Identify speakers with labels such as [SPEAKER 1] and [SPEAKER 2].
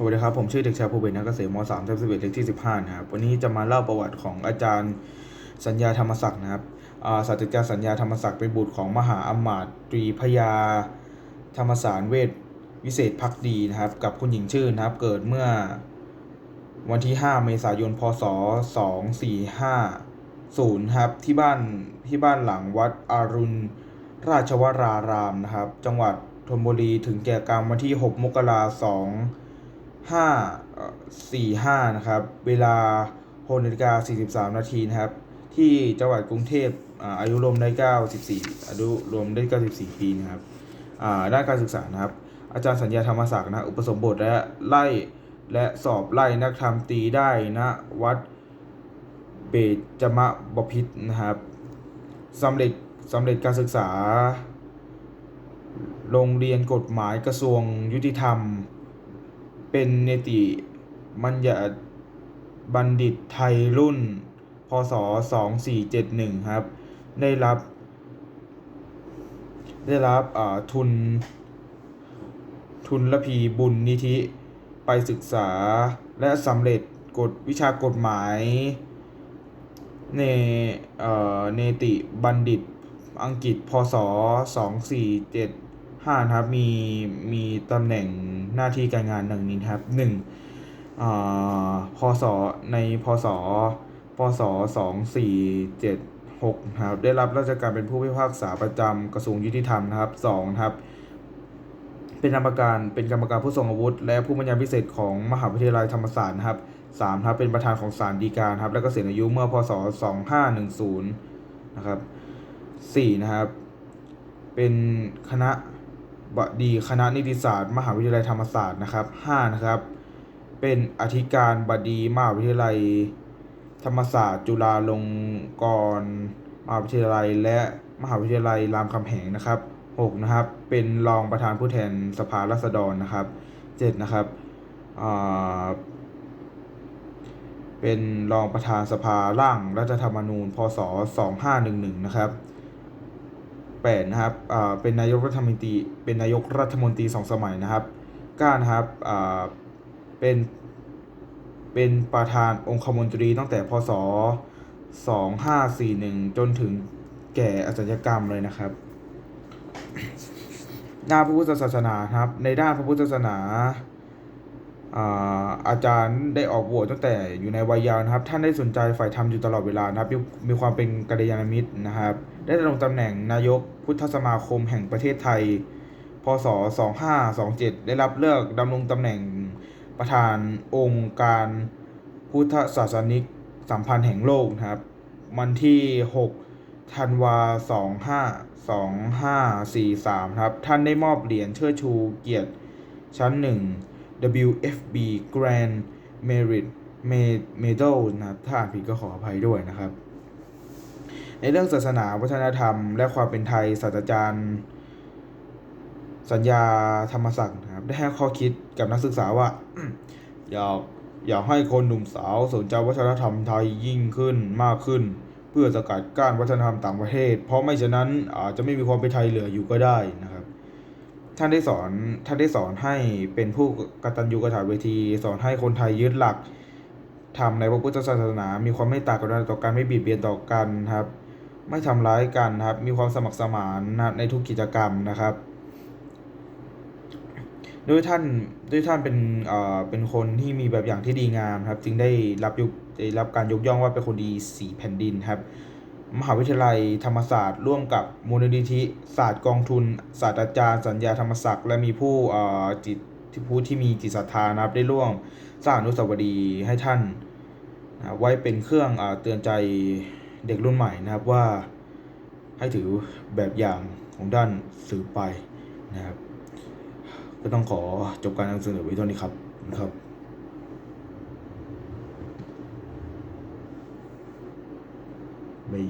[SPEAKER 1] สวัสดีครับ ผมชื่อเด็กชายภูเบศนักเกษมม3ทับ11เลขที่ 15 นะครับ วันนี้จะมาเล่าประวัติของอาจารย์สัญญาธรรมศักดิ์นะครับศาสตราจารย์สัญญาธรรมศักดิ์เป็นบุตรของมหาอมาตตรีพยาธรรมสารเวทวิเศษพักดีนะครับ กับคุณหญิงชื่นนะครับ เกิดเมื่อวันที่ 5 เมษายน พศ 2450ครับ ที่บ้านที่บ้านหลังวัดอารุณราชวรารามนะครับ จังหวัดธนบุรีถึงแก่กรรมวันที่ 6 มกราคม2 ห้าสี่ห้านะครับ เวลาหกนาฬิกาสี่สิบสามนาทีนะครับ ที่จังหวัดกรุงเทพอายุรวมได้เก้าสิบสี่อายุรวมได้เก้าสิบสี่ปีนะครับด้านการศึกษานะครับ อาจารย์สัญญาธรรมศักดิ์นะอุปสมบทและไล่และสอบไล่นักธรรมตีได้นะวัดเบจมะบพิษนะครับสำเร็จสำเร็จการศึกษา โรงเรียนกฎหมายกระทรวงยุติธรรม เป็นเนติมัญญาบัณฑิตไทยรุ่น พศ 2471 ครับ ได้รับ ได้รับอ่าทุน ทุนละพีบุญนิธิไปศึกษาและสำเร็จกฎวิชากฎหมายในเอ่อเนติบัณฑิตอังกฤษ พศ 2475นะครับมีมีตำแหน่งหน้าที่การงานดังนี้ครับ 1. อ่าพศในพศพศ2476นะครับได้รับราชการเป็นผู้พิพากษาประจำกระทรวงยุติธรรมนะครับ 2. นะครับเป็นกรรมการเป็นกรรมการผู้ทรงอาวุธ และผู้บรรยายพิเศษของมหาวิทยาลัยธรรมศาสตร์นะครับสามครับเป็นประธานของศาลฎีกาครับ แล้วก็เสียอายุเมื่อพศ2510นะครับสี่นะครับ เป็นคณะ บดีคณะนิติศาสตร์ มหาวิทยาลัยธรรมศาสตร์นะครับห้านะครับ เป็นอธิการบดีมหาวิทยาลัย ธรรมศาสตร์ จุฬาลงกรณ์มหาวิทยาลัย และมหาวิทยาลัยรามคำแหงนะครับหกนะครับ เป็นรองประธานผู้แทนสภาราษฎรนะครับเจ็ดนะครับอ่าเป็นรองประธานสภาร่างรัฐธรรมนูญ พศ 2511 นะครับ 8นะครับอ่าเป็นนายกรัฐมนตรีเป็นนายกรัฐมนตรีสองสมัยนะครับ9นะครับอ่าเป็นเป็นประธานองคมนตรีตั้งแต่พศ 2541 จนถึงแก่อสัญกรรมเลยนะครับ ด้านพระพุทธศาสนาครับ ในด้านพระพุทธศาสนาอ่าอาจารย์ได้ออกบวชตั้งแต่อยู่ในวัยยาวนะครับ ท่านได้สนใจฝ่ายธรรมอยู่ตลอดเวลานะครับ มีมีความเป็นกัลยาณมิตรนะครับ ได้ดำรงตำแหน่งนายกพุทธสมาคมแห่งประเทศไทย พศ 2527 ได้รับเลือกดำรงตำแหน่งประธานองค์การพุทธศาสนิกสัมพันธ์แห่งโลกนะครับ วันที่ 6 ธันวา 25 2543 ครับ ท่านได้มอบเหรียญเชิดชูเกียรติชั้น 1 WFB Grand Merit Medal นะครับ ถ้าอ่านผิดก็ขออภัยด้วยนะครับ ในเรื่องศาสนาวัฒนธรรม และความเป็นไทยศาสตราจารย์ สัญญาธรรมศักดิ์นะครับได้ให้ข้อคิดกับนักศึกษาว่าอยากอยากให้คนหนุ่มสาวสนใจวัฒนธรรมไทยยิ่งขึ้นมากขึ้น เพื่อสกัดกั้นวัฒนธรรมต่างประเทศ เพราะไม่ฉะนั้นอาจจะไม่มีความเป็นไทยเหลืออยู่ก็ได้นะครับ ท่านได้สอนท่านได้สอนให้เป็นผู้กตัญญูกตเวที สอนให้คนไทยยึดหลักทำในพระพุทธศาสนา มีความเมตตากรุณาต่อกันไม่บีบเบียนต่อกันครับ ไม่ทำร้ายกันครับ มีความสมัครสมานนะในทุกกิจกรรมนะครับด้วยท่านด้วยท่านเป็นเอ่อเป็นคนที่มีแบบอย่างที่ดีงามครับ จึงได้รับยกได้รับการยกย่องว่าเป็นคนดีสีแผ่นดินครับ มหาวิทยาลัยธรรมศาสตร์ ร่วมกับมูลนิธิศาสตร์กองทุน ศาสตราจารย์ สัญญาธรรมศักดิ์และมีผู้เอ่อจิตที่ผู้ที่มีจิตศรัทธานะครับได้ร่วมสร้างอนุสาวรีย์ให้ท่านนะไว้เป็นเครื่องเอ่อเตือนใจ เด็กรุ่นใหม่นะครับว่าให้ถือแบบอย่างของด้านสื่อไปนะครับ ก็ต้องขอจบการนำเสนอไว้เท่านี้ครับนะครับไม่